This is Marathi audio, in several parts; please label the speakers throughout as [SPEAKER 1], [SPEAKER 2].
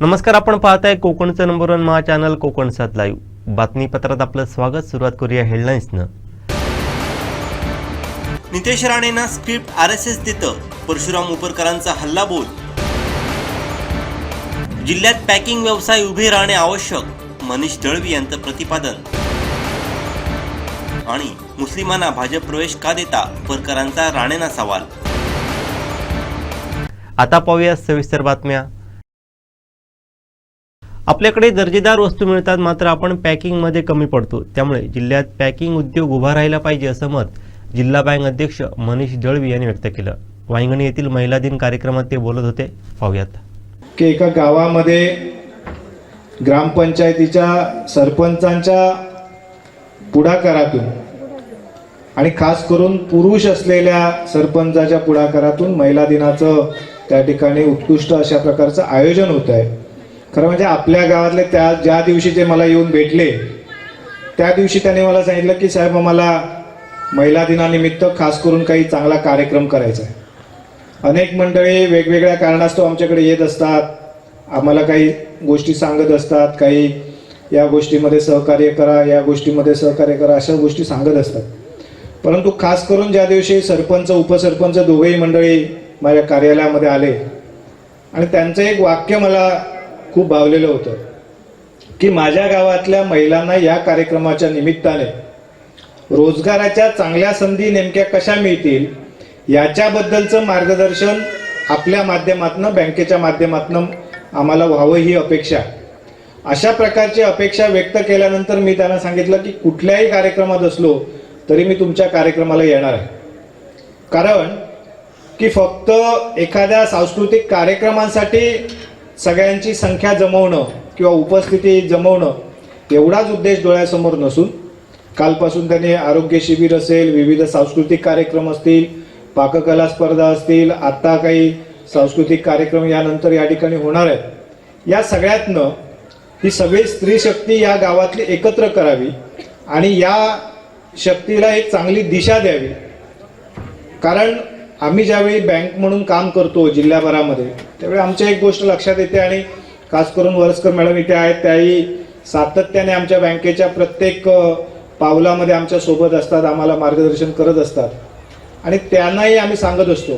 [SPEAKER 1] नमस्कार आपण पाहताय कोकणचं number one Maha channel Kokan सात लाईव्ह बातमीपत्रात आपलं स्वागत. सुरुवात करूया हेडलाईन्सनं
[SPEAKER 2] नितेश राणेंना स्क्रिप्ट आर एस एस देतं. परशुराम उपरकरांचा हल्ला बोल. जिल्ह्यात पॅकिंग व्यवसाय उभे राहणे आवश्यक. मनीष दळवी यांचं प्रतिपादन. आणि मुस्लिमांना भाजप प्रवेश का देता? उपरकरांचा राणेंना सवाल.
[SPEAKER 1] आता पाहूया सविस्तर बातम्या. आपल्याकडे दर्जेदार वस्तू मिळतात मात्र आपण पॅकिंगमध्ये कमी पडतो. त्यामुळे जिल्ह्यात पॅकिंग उद्योग उभा राहिला पाहिजे असं मत जिल्हा बँक अध्यक्ष मनीष दळवी यांनी व्यक्त केलं. वांगणी येथील महिला दिन कार्यक्रमात ते बोलत होते. पाहूयात.
[SPEAKER 3] की एका गावामध्ये ग्रामपंचायतीच्या सरपंचांच्या पुढाकारातून आणि खास करून पुरुष असलेल्या सरपंचाच्या पुढाकारातून महिला दिनाचं त्या ठिकाणी उत्कृष्ट अशा प्रकारचं आयोजन होत आहे खरं म्हणजे आपल्या गावातले त्या ज्या दिवशी ते मला येऊन भेटले त्या दिवशी त्यांनी मला सांगितलं की साहेब आम्हाला महिला दिनानिमित्त खास करून काही चांगला कार्यक्रम करायचा आहे. अनेक मंडळी वेगवेगळ्या कारणास्तव आमच्याकडे येत असतात आम्हाला काही गोष्टी सांगत असतात काही या गोष्टीमध्ये सहकार्य करा या गोष्टीमध्ये सहकार्य करा अशा गोष्टी सांगत असतात. परंतु खास करून ज्या दिवशी सरपंच उपसरपंच दोघेही मंडळी माझ्या कार्यालयामध्ये आले आणि त्यांचं एक वाक्य मला खूप भावलेलं होतं. की माझ्या गावातल्या महिलांना या कार्यक्रमाच्या निमित्ताने रोजगाराच्या चांगल्या संधी नेमक्या कशा मिळतील याच्याबद्दलचं मार्गदर्शन आपल्या माध्यमातून बँकेच्या माध्यमातून आम्हाला व्हावं ही अपेक्षा. अशा प्रकारची अपेक्षा व्यक्त केल्यानंतर मी त्यांना सांगितलं की कुठल्याही कार्यक्रमात असलो तरी मी तुमच्या कार्यक्रमाला येणार आहे. कारण की फक्त एखाद्या सांस्कृतिक कार्यक्रमांसाठी सगळ्यांची संख्या जमवणं किंवा उपस्थिती जमवणं एवढाच उद्देश डोळ्यासमोर नसून कालपासून त्यांनी आरोग्य शिबिर असेल विविध सांस्कृतिक कार्यक्रम असतील पाककला स्पर्धा असतील आत्ता काही सांस्कृतिक कार्यक्रम यानंतर या ठिकाणी होणार आहेत. या सगळ्यातनं ही सगळी स्त्री शक्ती या गावातली एकत्र करावी आणि या शक्तीला एक चांगली दिशा द्यावी. कारण आम्ही ज्यावेळी बँक म्हणून काम करतो जिल्ह्याभरामध्ये त्यावेळी आमच्या एक गोष्ट लक्षात येते आणि खास करून वरस्कर मॅडम इथे आहेत त्याही सातत्याने आमच्या बँकेच्या प्रत्येक पावलामध्ये आमच्यासोबत असतात आम्हाला मार्गदर्शन करत असतात. आणि त्यांनाही आम्ही सांगत असतो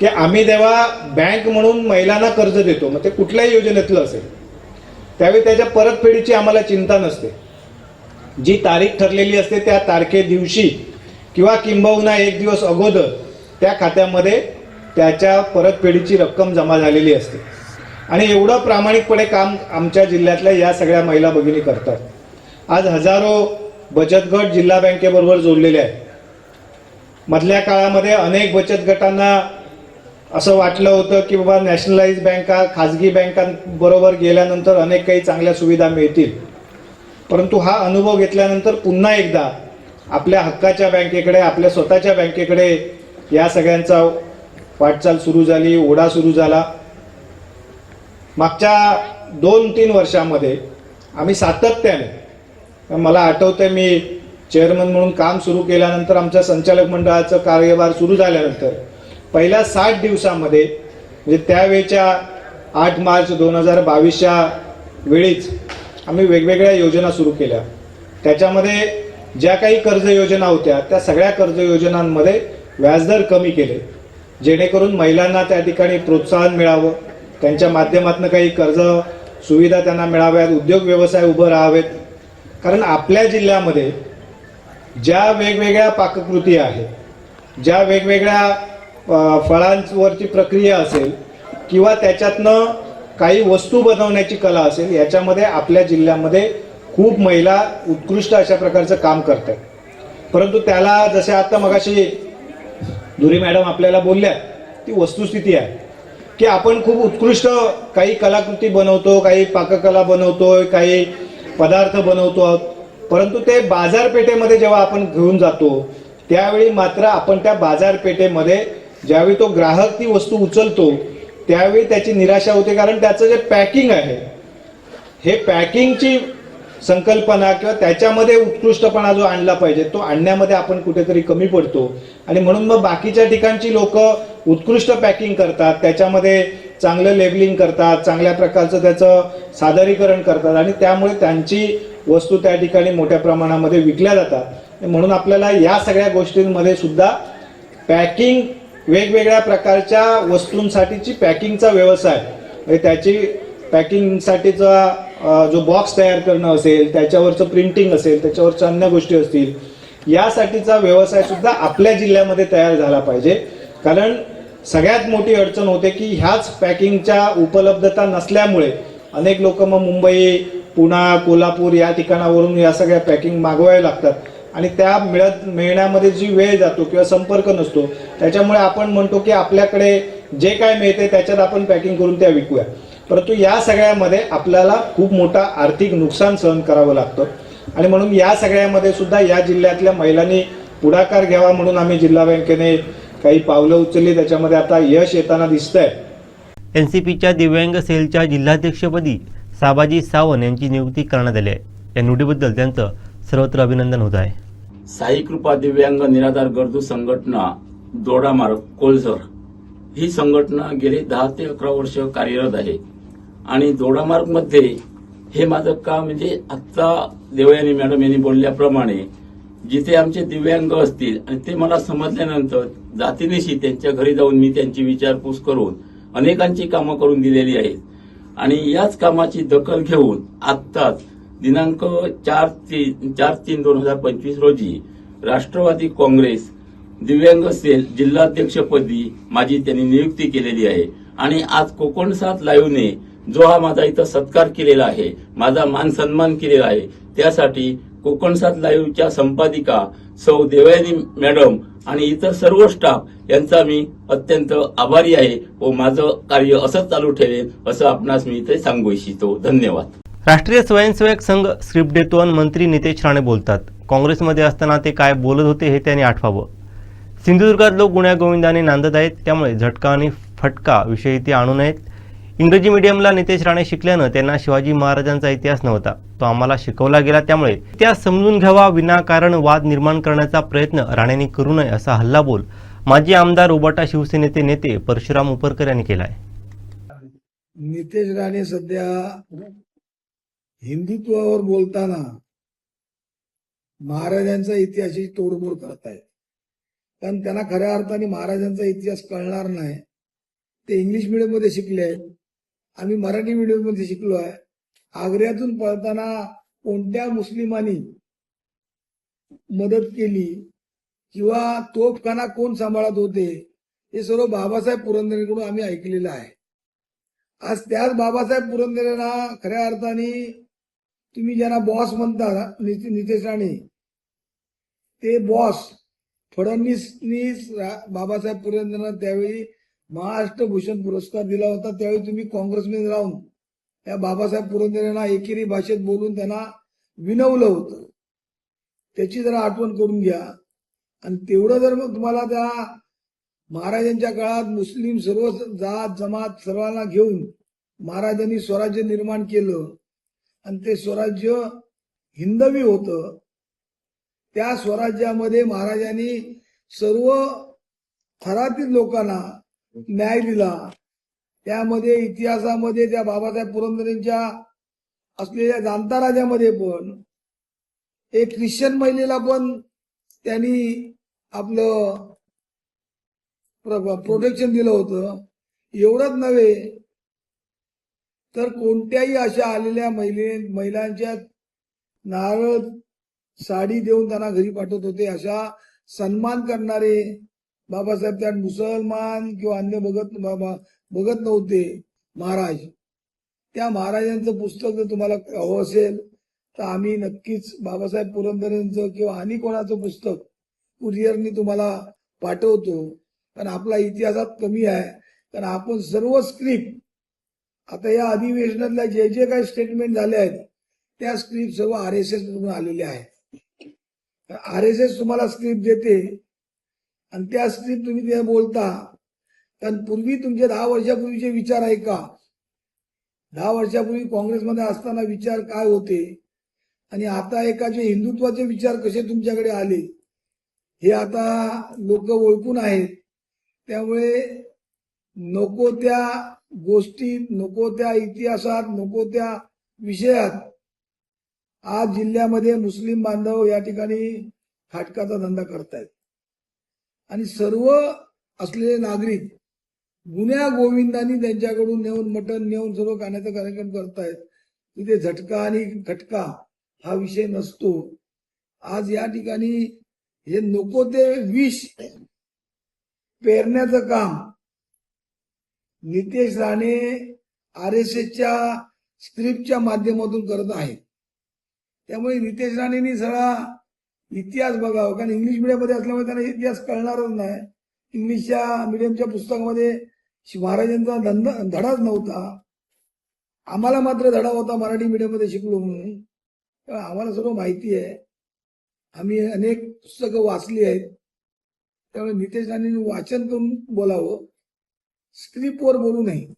[SPEAKER 3] की आम्ही तेव्हा बँक म्हणून महिलांना कर्ज देतो मग ते कुठल्याही योजनेतलं असेल त्यावेळी त्याच्या परतफेडीची आम्हाला चिंता नसते. जी तारीख ठरलेली असते त्या तारखे दिवशी किंवा किंबहुना एक दिवस अगोदर त्या खात्यामध्ये त्याच्या परतफेडीची रक्कम जमा झालेली असते. आणि एवढं प्रामाणिकपणे काम आमच्या जिल्ह्यातल्या या सगळ्या महिला भगिनी करतात. आज हजारो बचत गट जिल्हा बँकेबरोबर जोडलेले आहेत. मधल्या काळामध्ये अनेक बचत गटांना असं वाटलं होतं की बाबा नॅशनलाइज बँका खाजगी बँकांबरोबर गेल्यानंतर अनेक काही चांगल्या सुविधा मिळतील. परंतु हा अनुभव घेतल्यानंतर पुन्हा एकदा आपल्या हक्काच्या बँकेकडे आपल्या स्वतःच्या बँकेकडे या सगळ्यांचा वाटचाल सुरू झाली ओढा सुरू झाला. मागच्या दोन तीन वर्षामध्ये आम्ही सातत्याने मला आठवतंय मी चेअरमन म्हणून काम सुरू केल्यानंतर आमच्या संचालक मंडळाचं कार्यभार सुरू झाल्यानंतर पहिल्या साठ दिवसामध्ये म्हणजे त्यावेळच्या आठ मार्च दोन हजार बावीसच्या वेळीच आम्ही वेगवेगळ्या योजना सुरू केल्या. त्याच्यामध्ये ज्या काही कर्ज योजना होत्या त्या सगळ्या कर्ज योजनांमध्ये व्याजदर कमी केले जेणेकरून महिलांना त्या ठिकाणी प्रोत्साहन मिळावं. त्यांच्या माध्यमातून काही कर्ज सुविधा त्यांना मिळाव्यात उद्योग व्यवसाय उभं राहावेत. कारण आपल्या जिल्ह्यामध्ये ज्या वेगवेगळ्या पाककृती आहेत ज्या वेगवेगळ्या फळांवरची प्रक्रिया असेल किंवा त्याच्यातनं काही वस्तू बनवण्याची कला असेल याच्यामध्ये आपल्या जिल्ह्यामध्ये खूप महिला उत्कृष्ट अशा प्रकारचं काम करत आहेत परंतु त्याला जसे आता मगाशी धुरी मॅडम आपल्याला बोलल्या ती वस्तुस्थिती आहे. की आपण खूप उत्कृष्ट काही कलाकृती बनवतो काही पाककला बनवतो काही पदार्थ बनवतो आहोत. परंतु ते बाजारपेठेमध्ये जेव्हा आपण घेऊन जातो त्यावेळी मात्र आपण त्या बाजारपेठेमध्ये ज्यावेळी तो ग्राहक ती वस्तू उचलतो त्यावेळी त्याची निराशा होते. कारण त्याचं जे पॅकिंग आहे हे पॅकिंगची संकल्पना किंवा त्याच्यामध्ये उत्कृष्टपणा जो आणला पाहिजे तो आणण्यामध्ये आपण कुठेतरी कमी पडतो. आणि म्हणून मग बाकीच्या ठिकाणची लोक उत्कृष्ट पॅकिंग करतात त्याच्यामध्ये चांगलं लेबलिंग करतात चांगल्या प्रकारचं त्याचं सादरीकरण करतात आणि त्यामुळे त्यांची वस्तू त्या ठिकाणी मोठ्या प्रमाणामध्ये विकल्या जातात. म्हणून आपल्याला या सगळ्या गोष्टींमध्ये सुद्धा पॅकिंग वेगवेगळ्या प्रकारच्या वस्तूंसाठीची पॅकिंगचा व्यवसाय म्हणजे त्याची पॅकिंगसाठीचा जो बॉक्स तयार करणं असेल त्याच्यावरचं प्रिंटिंग असेल त्याच्यावरच्या अन्य गोष्टी असतील यासाठीचा व्यवसाय सुद्धा आपल्या जिल्ह्यामध्ये तयार झाला पाहिजे. कारण सगळ्यात मोठी अडचण होते की ह्याच पॅकिंगच्या उपलब्धता नसल्यामुळे अनेक लोक मग मुंबई पुणा कोल्हापूर या ठिकाणावरून या सगळ्या पॅकिंग मागवाव्या लागतात. आणि त्या मिळत मिळण्यामध्ये जी वेळ जातो किंवा संपर्क नसतो त्याच्यामुळे आपण म्हणतो की आपल्याकडे जे काय मिळते त्याच्यात आपण पॅकिंग करून त्या विकूया. परंतु या सगळ्यामध्ये आपल्याला खूप मोठा आर्थिक नुकसान सहन करावं लागतं. आणि म्हणून या सगळ्यामध्ये सुद्धा या जिल्ह्यातल्या महिलांनी पुढाकार घ्यावा म्हणून आम्ही जिल्हा बँकेने काही पावलं उचलली. त्याच्यामध्ये आता यश येताना दिसतंय.
[SPEAKER 1] एन सी पीच्या दिव्यांग सेलच्या जिल्हाध्यक्षपदी साबाजी सावंत यांची नियुक्ती करण्यात आली आहे. या निवडीबद्दल त्यांचं सर्वत्र अभिनंदन होत आहे.
[SPEAKER 4] साई कृपा दिव्यांग निराधार गरजू संघटना दोडामार्ग कोलसर ही संघटना गेली दहा ते अकरा वर्ष कार्यरत आहे. आणि दोडामार्गमध्ये हे माझं काम म्हणजे आत्ता देवयानी मॅडम यांनी बोलल्याप्रमाणे जिथे आमचे दिव्यांग असतील आणि ते मला समजल्यानंतर जातीनिशी त्यांच्या घरी जाऊन मी त्यांची विचारपूस करून अनेकांची कामं करून दिलेली आहेत. आणि याच कामाची दखल घेऊन आत्ताच दिनांक चार तीन चार तीन दोन हजार पंचवीस रोजी राष्ट्रवादी काँग्रेस दिव्यांग सेल जिल्हाध्यक्षपदी माझी त्यांनी नियुक्ती केलेली आहे. आणि आज कोकण सात लाईव्हने जो हा माझा इथं सत्कार केलेला आहे माझा मान सन्मान केलेला आहे त्यासाठी कोकण सात लाईव्हच्या संपादिका सौ देवयानी मॅडम आणि इतर सर्व स्टाफ यांचा मी अत्यंत आभारी आहे व माझं कार्य असंच चालू ठेवेल असं आपणास मी इथे सांगू इच्छितो. धन्यवाद.
[SPEAKER 1] राष्ट्रीय स्वयंसेवक संघ स्क्रिप्ट देतो मंत्री नितेश राणे बोलतात. काँग्रेसमध्ये असताना ते काय बोलत होते हे त्यांनी आठवावं. सिंधुदुर्गात लोक गुण्यागोविंदाने नांदत आहेत त्यामुळे झटका आणि फटका विषयी ते आणू नयेत. इंग्रजी मीडियमला नितेश राणे शिकल्यानं त्यांना शिवाजी महाराजांचा इतिहास नव्हता. तो आम्हाला शिकवला गेला त्यामुळे. इतिहास समजून घ्यावा विनाकारण वाद निर्माण करण्याचा प्रयत्न राणेंनी करू नये असा हल्लाबोल माजी आमदार उबाटा शिवसेनेचे नेते परशुराम उपरकर यांनी केला आहे
[SPEAKER 5] नितेश राणे सध्या हिंदुत्वावर बोलताना महाराजांचा इतिहासाची तोडमोड आहे कारण त्यांना खऱ्या अर्थाने महाराजांचा इतिहास कळणार नाही. ते इंग्लिश मिडियममध्ये शिकले आहेत. आम्ही मराठी मिडियममध्ये शिकलो आहे आग्र्यातून पळताना कोणत्या मुस्लिमांनी मदत केली किंवा तोफखाना कोण सांभाळत होते हे सर्व बाबासाहेब पुरंदरेकडून आम्ही ऐकलेलं आहे. आज त्याच बाबासाहेब पुरंदरेंना खऱ्या अर्थाने तुम्ही ज्यांना बॉस म्हणता नितेश राणे ते बॉस फडणवीसनीच रा- बाबासाहेब पुरंदरेंना त्यावेळी महाराष्ट्र भूषण पुरस्कार दिला होता त्यावेळी तुम्ही काँग्रेसमध्ये राहून त्या बाबासाहेब पुरंदरेंना एकेरी भाषेत बोलून त्यांना विनवलं होतं. त्याची जरा आठवण करून घ्या. आणि तेवढं जर मग तुम्हाला त्या महाराजांच्या काळात मुस्लिम सर्व जात जमात सर्वांना घेऊन महाराजांनी स्वराज्य निर्माण केलं आणि ते स्वराज्य हिंदवी होतं त्या स्वराज्यामध्ये महाराजांनी सर्व थरातील लोकांना न्याय दिला. त्यामध्ये इतिहासामध्ये त्या बाबासाहेब पुरंदरेंच्या असलेल्या जाणता राजामध्ये पण एक ख्रिश्चन महिलेला पण त्यांनी आपलं प्रोटेक्शन दिलं होतं. एवढंच नव्हे तर कोणत्याही अशा आलेल्या महिले महिलांच्या नारळ साडी देऊन त्यांना घरी पाठवत होते अशा सन्मान करणारे बाबासाहेब त्या मुसलमान किंवा अन्य बघत बाबा बघत नव्हते महाराज. त्या महाराजांचं पुस्तक जर तुम्हाला हवं असेल तर आम्ही नक्कीच बाबासाहेब पुरंदरेंचं किंवा आणि कोणाचं पुस्तक कुरिअरनी तुम्हाला पाठवतो. कारण आपला इतिहासात कमी आहे. कारण आपण सर्व स्क्रिप्ट आता या अधिवेशनातल्या जे जे काही स्टेटमेंट झाले आहेत त्या स्क्रिप्ट सर्व आर एस एस मधून आलेल्या आहेत. आर एस एस तुम्हाला स्क्रिप्ट देते. आणि त्या स्क्रिप्ट तुम्ही ते बोलता. कारण पूर्वी तुमचे दहा वर्षापूर्वीचे विचार आहे का? दहा वर्षापूर्वी काँग्रेसमध्ये असताना विचार काय होते? आणि आता एकाचे हिंदुत्वाचे विचार कसे तुमच्याकडे आले? हे आता लोक ओळखून आहेत. त्यामुळे नको त्या गोष्टीत नको त्या इतिहासात नको त्या विषयात. आज जिल्ह्यामध्ये मुस्लिम बांधव या ठिकाणी फाटकाचा धंदा करतायत. आणि सर्व असलेले नागरिक गुन्ह्या गोविंदांनी त्यांच्याकडून नेऊन मटण नेऊन सर्व खाण्याचा कार्यक्रम करतायत. तिथे झटका आणि खटका हा विषय नसतो. आज या ठिकाणी हे नको ते विष पेरण्याचं काम नितेश राणे आर एस एसच्या स्क्रिप्टच्या माध्यमातून करत आहेत. त्यामुळे नितेश राणेंनी सगळा इतिहास बघावं हो, कारण इंग्लिश मिडियममध्ये असल्यामुळे त्यांना इतिहास कळणारच नाही. इंग्लिशच्या मिडियमच्या पुस्तकामध्ये शि- महाराजांचा धंदा धडाच नव्हता. आम्हाला मात्र धडा होता मराठी मीडियममध्ये शिकलो म्हणून. तेव्हा आम्हाला सर्व माहिती आहे. आम्ही अनेक पुस्तकं वाचली आहेत. त्यामुळे नितेश राणेंनी वाचन करून बोलावं. स्क्रिप्टवर बोलू नये.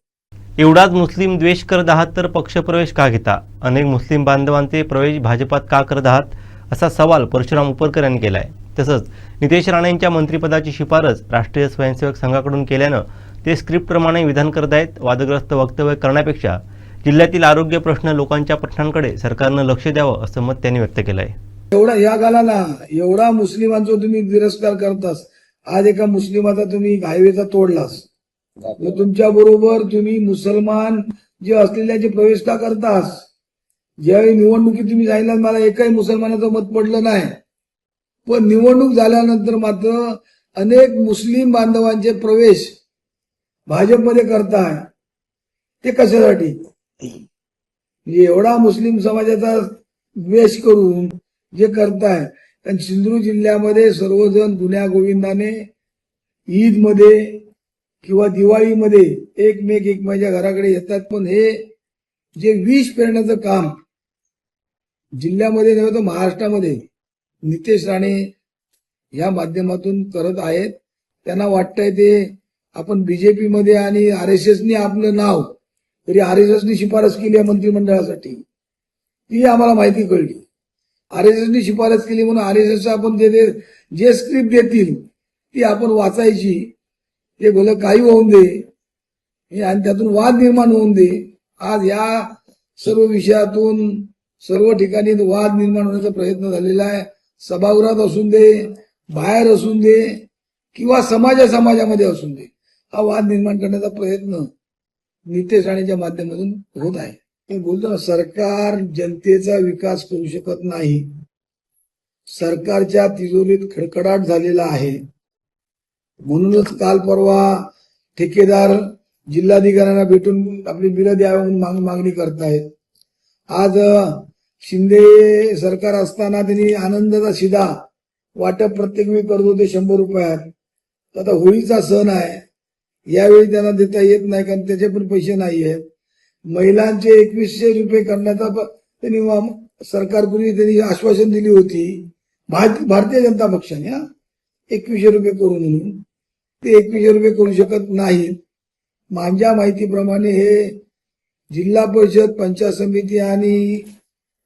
[SPEAKER 1] एवढाच मुस्लिम द्वेष करत आहात तर पक्षप्रवेश का घेता? अनेक मुस्लिम बांधवांचे प्रवेश भाजपात का करत आहात? असा सवाल परशुराम उपरकर यांनी केला आहे तसंच नितेश राणेंच्या मंत्रिपदाची शिफारस राष्ट्रीय स्वयंसेवक संघाकडून केल्यानं ते स्क्रिप्टप्रमाणे विधान करत आहेत वादग्रस्त वक्तव्य करण्यापेक्षा जिल्ह्यातील आरोग्य प्रश्न लोकांच्या प्रश्नांकडे सरकारनं लक्ष द्यावं असं मत त्यांनी व्यक्त केलं आहे
[SPEAKER 5] एवढा या गालाला एवढा मुस्लिमांचा तुम्ही तिरस्कार करतास आज एका मुस्लिमाचा तुम्ही हायवेचा तोडलास. तुमच्या बरोबर तुम्ही मुसलमान जे असलेल्याचे प्रवेश का करतास ज्यावेळी निवडणुकीत तुम्ही सांगितलं मला एकही मुसलमानाचं मत पडलं नाही. पण निवडणूक झाल्यानंतर मात्र अनेक मुस्लिम बांधवांचे प्रवेश भाजपमध्ये करताय. ते कशासाठी? म्हणजे एवढा मुस्लिम समाजाचा द्वेष करून जे करताय कारण सिंधुदुर्ग जिल्ह्यामध्ये सर्वजण गुन्ह्या गोविंदाने ईदमध्ये किंवा दिवाळीमध्ये एकमेक एकमेच्या घराकडे येतात. पण हे जे विष पेरण्याचं काम जिल्ह्यामध्ये नव्हे तर महाराष्ट्रामध्ये नितेश राणे या माध्यमातून करत आहेत. त्यांना वाटतंय ते आपण बीजेपी मध्ये आणि आर एस एसनी आपलं नाव तरी आर एस एसनी शिफारस केली आहे मंत्रिमंडळासाठी. ती आम्हाला माहिती कळली. आर एस एसनी शिफारस केली म्हणून आर एस एस आपण ते जे स्क्रिप्ट देतील ती आपण वाचायची. ते भलं काही होऊन दे. हे आणि त्यातून वाद निर्माण होऊन दे. आज या सर्व विषयातून सर्व ठिकाणी वाद निर्माण होण्याचा प्रयत्न झालेला आहे. सभागृहात असून दे बाहेर असून दे किंवा समाजा समाजामध्ये असून दे हा वाद निर्माण करण्याचा प्रयत्न नितेश राणेच्या माध्यमातून होत आहे. बोलतो ना सरकार जनतेचा विकास करू शकत नाही. सरकारच्या तिजोरीत खडखडाट झालेला आहे. म्हणूनच काल परवा ठेकेदार जिल्हाधिकाऱ्यांना भेटून आपली बिलं द्यावी म्हणून माग मागणी करतायत आज शिंदे सरकार असताना त्यांनी आनंदाचा शिधा वाटप प्रत्येक वेळी करत होते शंभर रुपयात. आता होळीचा सण आहे. यावेळी त्यांना देता येत नाही कारण त्याचे पण पैसे नाही आहेत. महिलांचे एकवीसशे रुपये करण्याचा त्यांनी सरकारपूर्वी त्यांनी आश्वासन दिली होती. भार- भारतीय जनता पक्षाने हा. एकवीसशे रुपये करू म्हणून. ते एकवीसशे रुपये करू शकत नाहीत. माझ्या माहितीप्रमाणे हे जिल्हा परिषद पंचायत समिती आणि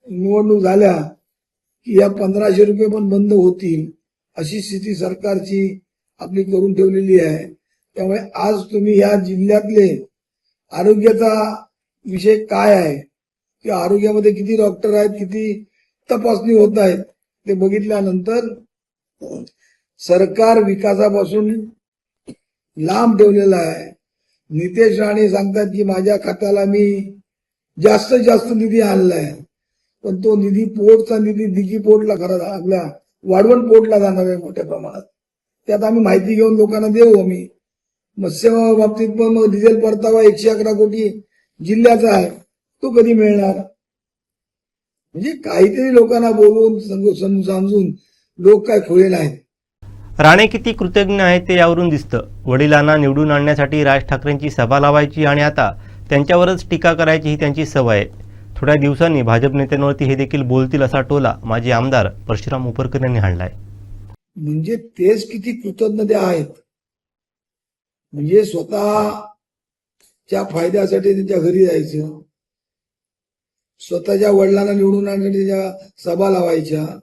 [SPEAKER 5] निवडणूक झाल्या की या पंधराशे रुपये पण बंद होतील अशी स्थिती सरकारची आपली करून ठेवलेली आहे. त्यामुळे आज तुम्ही या जिल्ह्यातले आरोग्याचा विषय काय आहे? की आरोग्यामध्ये किती डॉक्टर आहेत किती तपासणी होत आहेत ते बघितल्यानंतर सरकार विकासापासून लांब ठेवलेला आहे. नितेश राणे सांगतात की माझ्या खात्याला मी जास्तीत जास्त निधी आणलाय. पण तो निधी पोर्टचा निधी दिगी पोर्टला खरा आपल्या वाढवण पोर्टला जाणार आहे मोठ्या प्रमाणात. त्यात आम्ही माहिती घेऊन लोकांना देऊ आम्ही. मत्स्य बाबतीत पण मग डिझेल परतावा एकशे अकरा कोटी जिल्ह्याचा आहे तो कधी मिळणार? म्हणजे काहीतरी लोकांना बोलून समजून समजून लोक काय खुळे नाहीत.
[SPEAKER 1] राणे किती कृतज्ञ आहेत ते यावरून दिसतं. वडिलांना निवडून आणण्यासाठी राज ठाकरेंची सभा लावायची आणि आता त्यांच्यावरच टीका करायची ही त्यांची सवय आहे. थोड्या दिवसांनी भाजप नेत्यांवरती हे देखील बोलतील असा टोला माजी आमदार परशुराम उपरकर यांनी हाणलाय.
[SPEAKER 5] म्हणजे तेच किती कृतज्ञ आहेत. म्हणजे स्वतःच्या फायद्यासाठी त्यांच्या घरी जायचं. स्वतःच्या वडिलांना निवडून आणण्यासाठी सभा लावायच्या.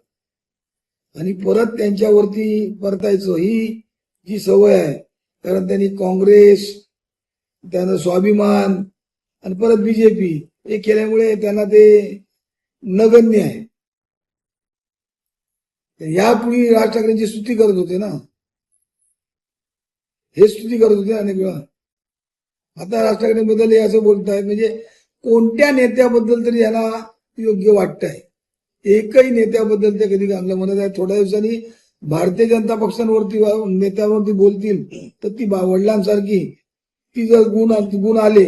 [SPEAKER 5] आणि परत त्यांच्यावरती परतायचं. ही जी सवय आहे कारण त्यांनी काँग्रेस त्यानं स्वाभिमान आणि परत बीजेपी हे केल्यामुळे त्यांना ते नगण्य आहे. यापूर्वी राज ठाकरेंची स्तुती करत होते ना. हे स्तुती करत होते अनेक वेळा. आता राज ठाकरेंबद्दल हे असं बोलतायत म्हणजे कोणत्या नेत्याबद्दल तरी यांना योग्य वाटतंय. एकही नेत्याबद्दल ते कधी चांगलं म्हणत आहे थोड्या दिवसांनी भारतीय जनता पक्षांवरती वा- नेत्यावरती बोलतील तर ती बा- वडिलांसारखी ती जर गुण गुण आले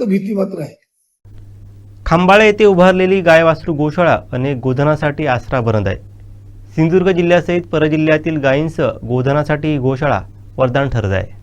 [SPEAKER 5] तर भीती मात्र आहे.
[SPEAKER 1] खांबाळे येथे उभारलेली गायवासरू गोशाळा अनेक गोधनासाठी आसरा बनत आहे सिंधुदुर्ग जिल्ह्यासहित परजिल्ह्यातील गायींसह गोधनासाठी ही गोशाळा वरदान ठरत आहे.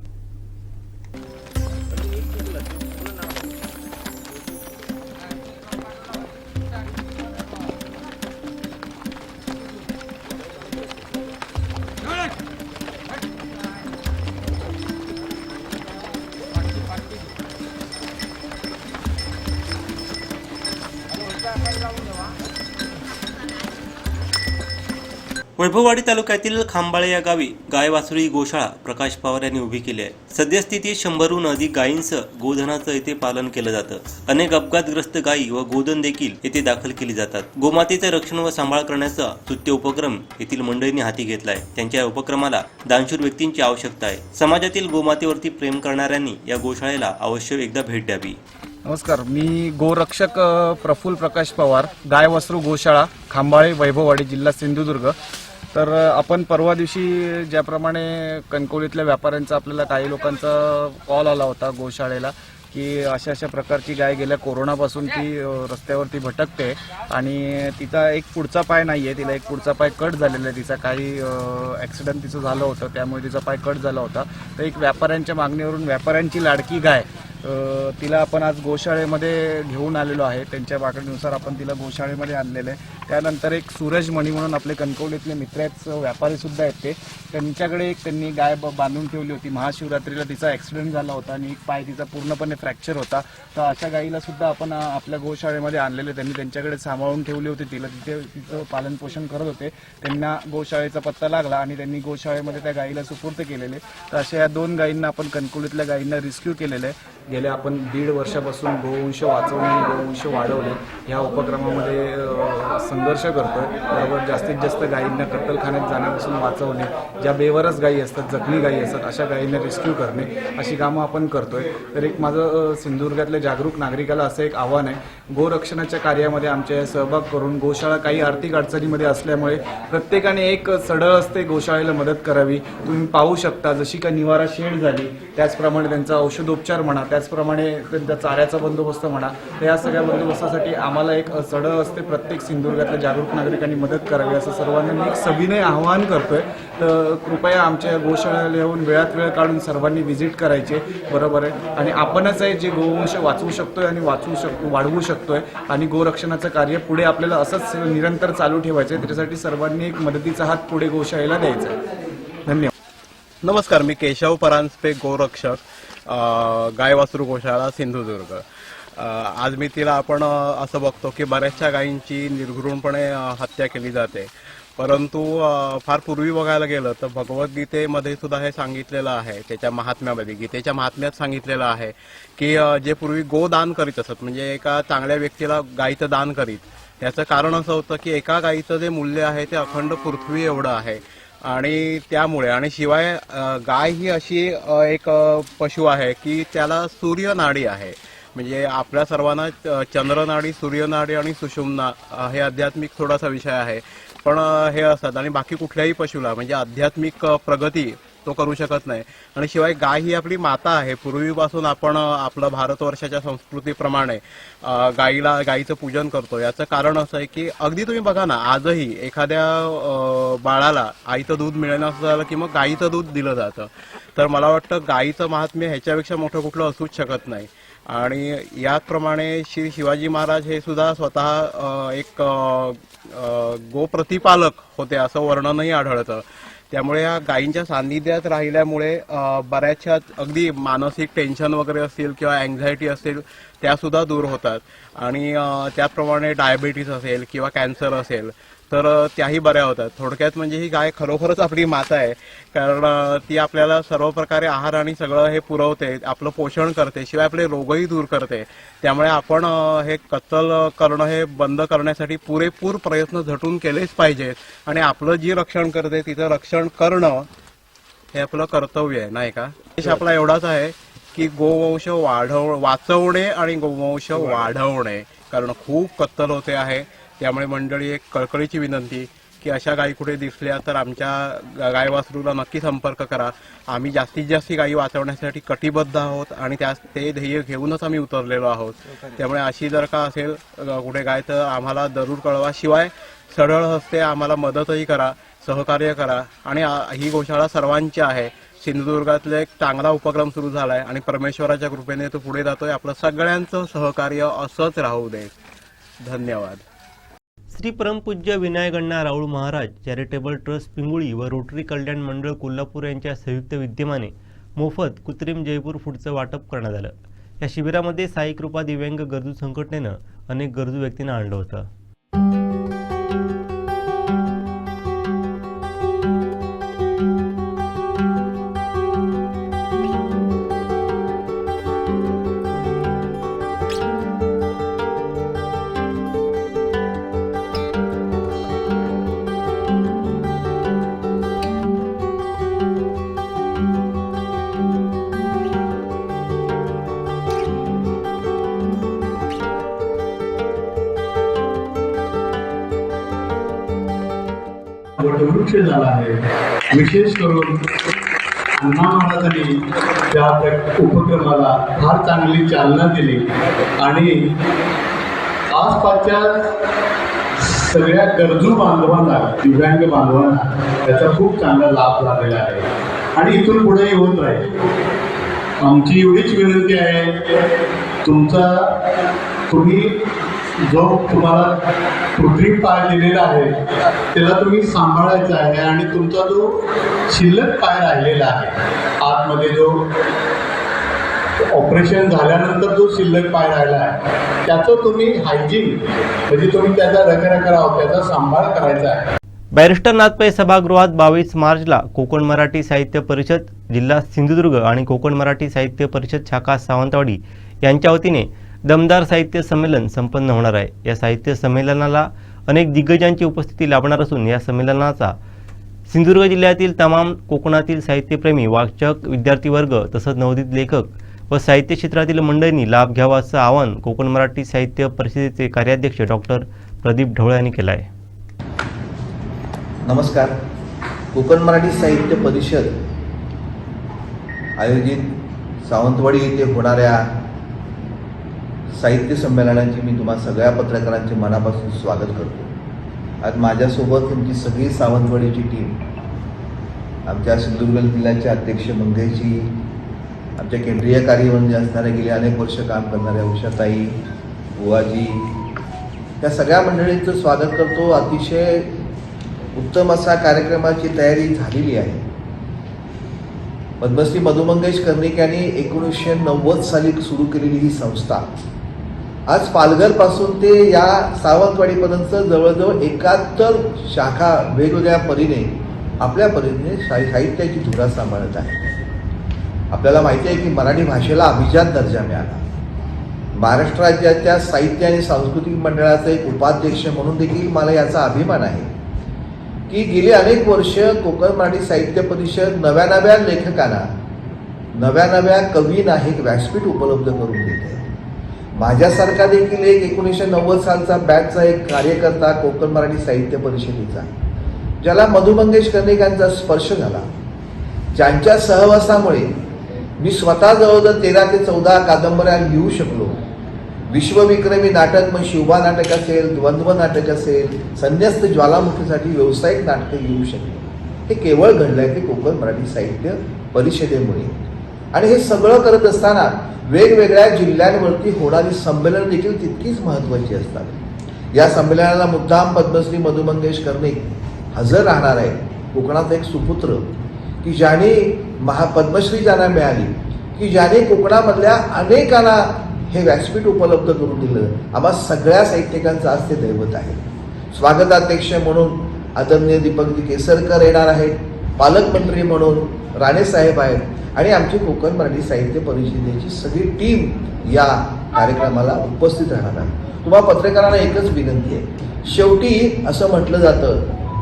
[SPEAKER 2] वैभववाडी तालुक्यातील खांबाळे या गावी गाय वासुरी गोशाळा प्रकाश पवार यांनी उभी केली आहे. सद्यस्थितीत शंभरहून अधिक गायींचं गोधनाचं येथे पालन केलं जातं. अनेक अपघातग्रस्त गायी व गोधन देखील येथे दाखल केली जातात. गोमातेचं रक्षण व सांभाळ करण्याचा स्तुत्य उपक्रम येथील मंडळींनी हाती घेतलाय त्यांच्या या उपक्रमाला दानशूर व्यक्तींची आवश्यकता आहे. समाजातील गोमातेवरती प्रेम करणाऱ्यांनी या गोशाळेला अवश्य एकदा भेट द्यावी.
[SPEAKER 6] नमस्कार. मी गोरक्षक प्रफुल प्रकाश पवार गाय वासरू गोशाळा खांबाळे वैभववाडी जिल्हा सिंधुदुर्ग. तर आपण परवा दिवशी ज्याप्रमाणे कणकवलीतल्या व्यापाऱ्यांचा आपल्याला काही लोकांचा कॉल आला होता गोशाळेला की अशा अशा प्रकारची गाय गेल्या कोरोनापासून ती रस्त्यावरती भटकते आणि तिचा एक पुढचा पाय नाही आहे तिला एक पुढचा पाय कट झालेला आहे. तिचा काही ॲक्सिडेंट तिचं झालं होतं त्यामुळे तिचा पाय कट झाला होता. तर एक व्यापाऱ्यांच्या मागणीवरून व्यापाऱ्यांची लाडकी गाय तिला आपण आज गोशाळेमध्ये घेऊन आलेलो आहे. त्यांच्या मागणीनुसार आपण तिला गोशाळेमध्ये आणलेलं आहे. त्यानंतर एक सूरज मणी म्हणून आपले कणकवलीतले मित्र आहेत व्यापारी सुद्धा आहेत ते. त्यांच्याकडे एक त्यांनी गाय ब- बांधून ठेवली होती. महाशिवरात्रीला तिचा ॲक्सिडेंट झाला होता आणि एक पाय तिचा पूर्णपणे फ्रॅक्चर होता. तर अशा गाईला सुद्धा आपण आपल्या गोशाळेमध्ये आणलेले त्यांनी त्यांच्याकडे सांभाळून ठेवली होती तिला. तिथे तिचं पालनपोषण करत होते. त्यांना गोशाळेचा पत्ता लागला आणि त्यांनी गोशाळेमध्ये त्या गाईला सुपूर्द केलेले तर अशा या दोन गायींना आपण कणकुलीतल्या गायींना रिस्क्यू केलेलं आहे. गेल्या आपण दीड वर्षापासून गोवंश वाचवणे गोवंश वाढवणे ह्या उपक्रमामध्ये संघर्ष करतोय. बरोबर जास्तीत जास्त गायींना कत्तलखान्यात जाण्यापासून वाचवणे ज्या बेवरच गायी असतात जखमी गायी असतात अशा गायींना रेस्क्यू करणे अशी कामं आपण करतोय. तर एक माझं सिंधुदुर्गातल्या जागरूक नागरिकाला असं एक आव्हान आहे. गोरक्षणाच्या कार्यामध्ये आमच्या सहभाग करून गोशाळा काही आर्थिक अडचणीमध्ये असल्यामुळे प्रत्येकाने एक सडळ असते गोशाळेला मदत करावी. तुम्ही पाहू शकता जशी का निवारा शेड झाली त्याचप्रमाणे त्यांचा औषधोपचार म्हणा त्या त्याचप्रमाणे त्यांचा चाऱ्याचा बंदोबस्त म्हणा तर या सगळ्या बंदोबस्तासाठी आम्हाला एक सडळ असते प्रत्येक सिंधुदुर्गातल्या जागरूक नागरिकांनी मदत करावी असं सर्वांनी मी एक सविनय आवाहन करतोय. तर कृपया आमच्या गोशाळेला येऊन वेळात वेळ काढून सर्वांनी व्हिजिट करायचे बरोबर आहे. आणि आपणच आहे जे गोवंश वाचवू शकतोय आणि वाचवू शकतो वाढवू शकतोय आणि गोरक्षणाचं कार्य पुढे आपल्याला असंच निरंतर चालू ठेवायचं आहे. त्याच्यासाठी सर्वांनी एक मदतीचा हात पुढे गोशाळेला द्यायचा आहे. धन्यवाद.
[SPEAKER 7] नमस्कार मी केशव परांजपे गोरक्षक. गाय वासरू गोशाळा सिंधुदुर्ग. आज मी तिला आपण असं बघतो की बऱ्याचशा गायींची निर्घृणपणे हत्या केली जाते. परंतु फार पूर्वी बघायला गेलं तर भगवद्गीतेमध्ये सुद्धा हे सांगितलेलं आहे त्याच्या महात्म्यामध्ये गीतेच्या महात्म्यात सांगितलेलं आहे की जे पूर्वी गोदान करीत असत म्हणजे एका चांगल्या व्यक्तीला गायीचं दान करीत याचं कारण असं होतं की एका गायीचं जे मूल्य आहे ते अखंड पृथ्वी एवढं आहे. आणि त्यामुळे आणि शिवाय गाय ही अशी एक पशु आहे की त्याला सूर्यनाडी आहे. म्हणजे आपल्या सर्वांना चंद्रनाडी सूर्यनाडी आणि सुषुम्ना हे आध्यात्मिक थोडासा विषय आहे. पण हे असतात आणि बाकी कुठल्याही पशुला म्हणजे आध्यात्मिक प्रगती तो करू शकत नाही. आणि शिवाय गाय ही आपली माता आहे. पूर्वीपासून आपण आपलं भारतवर्षाच्या संस्कृतीप्रमाणे गाईला गाईचं पूजन करतो याचं कारण असं आहे की अगदी तुम्ही बघा ना आजही एखाद्या बाळाला आईचं दूध मिळणं असं झालं की मग गाईचं दूध दिलं जातं. तर मला वाटतं गाईचं महात्म्य ह्याच्यापेक्षा मोठं कुठलं असूच शकत नाही. आणि याचप्रमाणे श्री शिवाजी महाराज हे सुद्धा स्वतः एक गोप्रतिपालक होते असं वर्णनही आढळतं. त्यामुळे या गायींच्या सान्निध्यात राहिल्यामुळे बऱ्याचशा अगदी मानसिक टेन्शन वगैरे असतील किंवा अँझायटी असतील त्या सुद्धा दूर होतात. आणि त्याचप्रमाणे डायबिटीस असेल किंवा कॅन्सर असेल तर त्याही बऱ्या होतात. थोडक्यात म्हणजे ही गाय खरोखरच आपली माता आहे. कारण ती आपल्याला सर्व प्रकारे आहार आणि सगळं हे पुरवते आपलं पोषण करते शिवाय आपले रोगही दूर करते. त्यामुळे आपण हे कत्तल करणं हे बंद करण्यासाठी पुरेपूर प्रयत्न झटून केलेच पाहिजेत. आणि आपलं जी रक्षण करते तिचं रक्षण करणं हे आपलं कर्तव्य आहे नाही का? देश आपला एवढाच आहे की गोवंश वाढव वाचवणे आणि गोवंश वाढवणे. कारण खूप कत्तल होते आहे. त्यामुळे मंडळी एक कळकळीची विनंती की अशा गायी कुठे दिसल्या तर आमच्या गाय वासरूला नक्की संपर्क करा. आम्ही जास्तीत जास्त गायी वाचवण्यासाठी कटिबद्ध आहोत आणि त्या ते ध्येय घेऊनच आम्ही उतरलेलो आहोत. त्यामुळे अशी जर का असेल कुठे गाय तर आम्हाला जरूर कळवा. शिवाय सरळ हस्ते आम्हाला मदतही करा सहकार्य करा. आणि ही गोशाळा सर्वांची आहे. सिंधुदुर्गातला एक चांगला उपक्रम सुरू झालाय आणि परमेश्वराच्या कृपेने तो पुढे जातोय. आपलं सगळ्यांचं सहकार्य असंच राहू दे. धन्यवाद.
[SPEAKER 1] श्री परमपूज्य विनायगण्णा राऊळ महाराज चॅरिटेबल ट्रस्ट पिंगुळी व रोटरी कल्याण मंडळ कोल्हापूर यांच्या संयुक्त विद्यमाने मोफत कृत्रिम जयपूर फूडचं वाटप करण्यात आलं. या शिबिरामध्ये साई कृपा दिव्यांग गरजू संघटनेनं अनेक गरजू व्यक्तींना आणलं होतं.
[SPEAKER 8] उशीर झाला आहे. विशेष करून अण्णा महाराजांनी त्या उपक्रमाला फार चांगली चालना दिली. आणि आसपासच्या सगळ्या गरजू बांधवांना दिव्यांग बांधवांना त्याचा खूप चांगला लाभ झालेला आहे. आणि इथून पुढे होत राहील. आमची एवढीच विनंती आहे तुमचा तुम्ही जो तुम्हाला कृत्रिम पाय दिलेला आहे त्याला तुम्ही सांभाळायचा आहे आणि तुमचा जो शिल्लक पाय राहिलेला आहे आतमध्ये जो ऑपरेशन झाल्यानंतर जो शिल्लक पाय राहिला आहे त्याचं तुम्ही हायजीन म्हणजे तुम्ही त्याचा रखरखाव त्याचा सांभाळ करायचा आहे.
[SPEAKER 1] बॅरिस्टर नाथपै सभागृहात बावीस मार्चला कोकण मराठी साहित्य परिषद जिल्हा सिंधुदुर्ग आणि कोकण मराठी साहित्य परिषद शाखा सावंतवाडी यांच्या वतीने दमदार साहित्य संमेलन संपन्न होणार आहे. या साहित्य संमेलनाला अनेक दिग्गजांची उपस्थिती लाभणार असून या संमेलनाचा सिंधुदुर्ग जिल्ह्यातील तमाम कोकणातील साहित्यप्रेमी वाचक विद्यार्थी वर्ग तसंच नवोदित लेखक व साहित्य क्षेत्रातील मंडळींनी लाभ घ्यावा असं आवाहन कोकण मराठी साहित्य परिषदेचे कार्याध्यक्ष डॉक्टर प्रदीप ढवळे यांनी केलं आहे.
[SPEAKER 9] नमस्कार. कोकण मराठी साहित्य परिषद आयोजित सावंतवाडी येथे होणाऱ्या साहित्य संमेलनाची मी तुम्हा सगळ्या पत्रकारांचे मनापासून स्वागत करतो. आज माझ्यासोबत तुमची सगळी सावंतवाडीची टीम आमच्या सिंधुदुर्ग जिल्ह्याचे अध्यक्ष मंगेशजी आमच्या केंद्रीय कार्यमंत्री असणाऱ्या गेले अनेक वर्ष काम करणाऱ्या उषाताई बुवाजी त्या सगळ्या मंडळींचं स्वागत करतो. अतिशय उत्तम असा कार्यक्रमाची तयारी झालेली आहे. पद्मश्री मधुमंगेश कर्णिक यांनी एकोणीसशे नव्वद साली सुरू केलेली ही संस्था आज पालघरपासून ते या सावंतवाडीपर्यंत जवळजवळ एकाहत्तर शाखा वेगवेगळ्या परीने आपल्या परीने साहित्याची धुरा सांभाळत आहे आपल्याला माहिती आहे की मराठी भाषेला अभिजात दर्जा मिळाला. महाराष्ट्र राज्याच्या साहित्य आणि सांस्कृतिक मंडळाचा एक उपाध्यक्ष म्हणून देखील मला याचा अभिमान आहे. की गेली अनेक वर्ष कोकण मराठी साहित्य परिषद नव्या नव्या लेखकांना नव्या नव्या कवींना हे एक व्यासपीठ उपलब्ध करून देते. माझ्यासारखा देखील एक एकोणीसशे नव्वद सालचा बॅचचा एक कार्यकर्ता कोकण मराठी साहित्य परिषदेचा ज्याला मधु मंगेश कर्णिकांचा स्पर्श झाला. ज्यांच्या सहवासामुळे मी स्वतः जवळजवळ तेरा ते चौदा कादंबऱ्या लिहू शकलो विश्वविक्रमी नाटक मग शिवबा नाटक असेल द्वंद्व नाटक असेल संन्यस्त ज्वालामुखीसाठी व्यावसायिक नाटकं लिहू शकले. हे केवळ घडलं आहे ते कोकण मराठी साहित्य परिषदेमुळे. आणि हे सगळं करत असताना वेगवेगळ्या जिल्ह्यांवरती होणारी संमेलन देखील तितकीच महत्त्वाची असतात. या संमेलनाला मुद्दाम पद्मश्री मधुमंगेश कर्णिक हजर राहणार आहे कोकणात एक सुपुत्र की ज्याने महा पद्मश्री ज्यांना मिळाली की ज्याने कोकणामधल्या अनेकांना हे व्यासपीठ उपलब्ध करून दिलं. आम्हा सगळ्या साहित्यिकांचं आज ते दैवत आहे. स्वागताध्यक्ष म्हणून आदरणीय दीपक केसरकर येणार आहेत. पालकमंत्री म्हणून राणेसाहेब आहेत आणि आमची कोकण मराठी साहित्य परिषदेची सगळी टीम या कार्यक्रमाला उपस्थित राहणार आहे तुम्हा पत्रकारांना एकच विनंती आहे. शेवटी असं म्हटलं जातं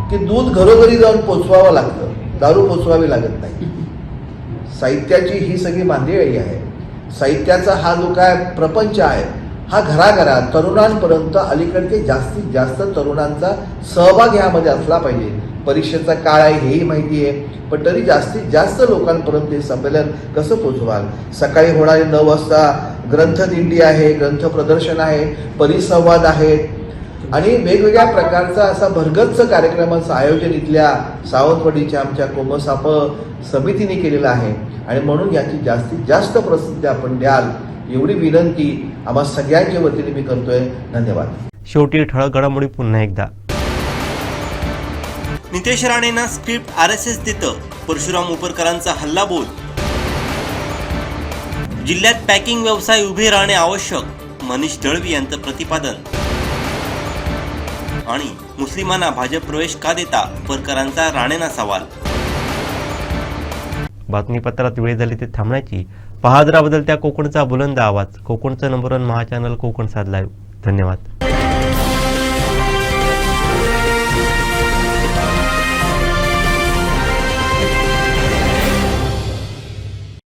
[SPEAKER 9] की दूध घरोघरी जाऊन पोचवावं लागतं. दारू पोचवावी लागत नाही. साहित्याची ही सगळी मांदियाळी आहे. साहित्याचा हा जो काय प्रपंच आहे हा घराघरात तरुणांपर्यंत अलीकडचे जास्तीत जास्त तरुणांचा सहभाग यामध्ये असला पाहिजे. परीक्षेचा काळ आहे हेही माहिती आहे. पण तरी जास्तीत जास्त लोकांपर्यंत हे संमेलन कसं पोचवाल सकाळी होणारे नऊ वाजता ग्रंथदिंडी आहे ग्रंथ प्रदर्शन आहे परिसंवाद आहेत आणि वेगवेगळ्या प्रकारचा असा भरगच्च कार्यक्रमाचं आयोजन इथल्या सावंतवाडीच्या आमच्या कोमसाप समितीने केलेलं आहे. आणि म्हणून याची जास्तीत जास्त प्रसिद्धी आपण द्याल एवढी विनंती आम्हा सगळ्यांच्या वतीने मी करतोय. धन्यवाद.
[SPEAKER 1] शेवटी ठळक घडामोडी पुन्हा एकदा.
[SPEAKER 2] नितेश राणेंना स्क्रिप्ट आर एस एस देतं. परशुराम उपरकरांचा हल्ला बोल. जिल्ह्यात पॅकिंग व्यवसाय उभे राहणे आवश्यक मनीष दळवी यांचं प्रतिपादन. आणि मुस्लिमांना भाजप प्रवेश का देता परकरांचा राणेंना सवाल.
[SPEAKER 1] बातमीपत्रात वेळ झाली ते थांबण्याची. पहादरा बदलत्या कोकणचा बुलंद आवाज. कोकणचं नंबर वन महाचॅनल कोकण साधलाय धन्यवाद.